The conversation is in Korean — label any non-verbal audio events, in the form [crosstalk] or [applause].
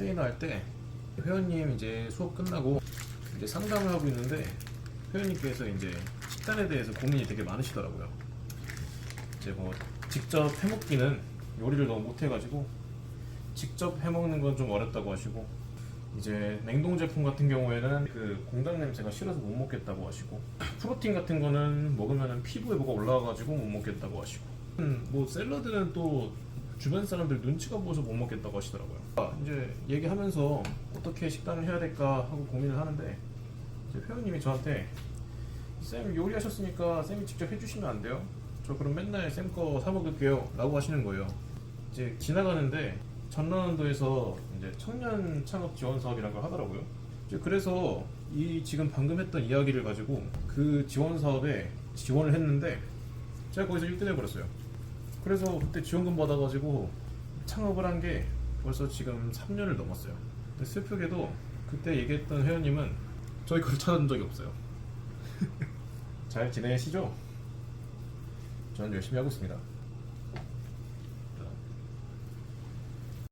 트레이너 할 때 회원님 이제 수업 끝나고 이제 상담을 하고 있는데 회원님께서 이제 식단에 대해서 고민이 되게 많으시더라고요. 이제 뭐 직접 해먹기는 요리를 너무 못해가지고 직접 해먹는 건 좀 어렵다고 하시고 이제 냉동 제품 같은 경우에는 그 공장 냄새가 싫어서 못 먹겠다고 하시고 프로틴 같은 거는 먹으면 피부에 뭐가 올라와가지고 못 먹겠다고 하시고 음, 뭐 샐러드는 또 주변 사람들 눈치가 보여서 못 먹겠다고 하시더라고요. 아, 이제 얘기하면서 어떻게 식단을 해야 될까 하고 고민을 하는데 이제 회원님이 저한테 쌤 요리하셨으니까 쌤이 직접 해주시면 안 돼요? 저 그럼 맨날 쌤 거 사 먹을게요 라고 하시는 거예요 이제 지나가는데 전라남도에서 이제 청년 창업 지원 사업이라는 걸 하더라고요 이제 그래서 이 지금 방금 했던 이야기를 가지고 그 지원 사업에 지원을 했는데 제가 거기서 1등 해버렸어요 그래서 그때 지원금 받아가지고 창업을 한 게 벌써 지금 3년을 넘었어요 근데 슬프게도 그때 얘기했던 회원님은 저희 걸 찾아준 적이 없어요 [laughs] 잘 지내시죠? 저는 열심히 하고 있습니다.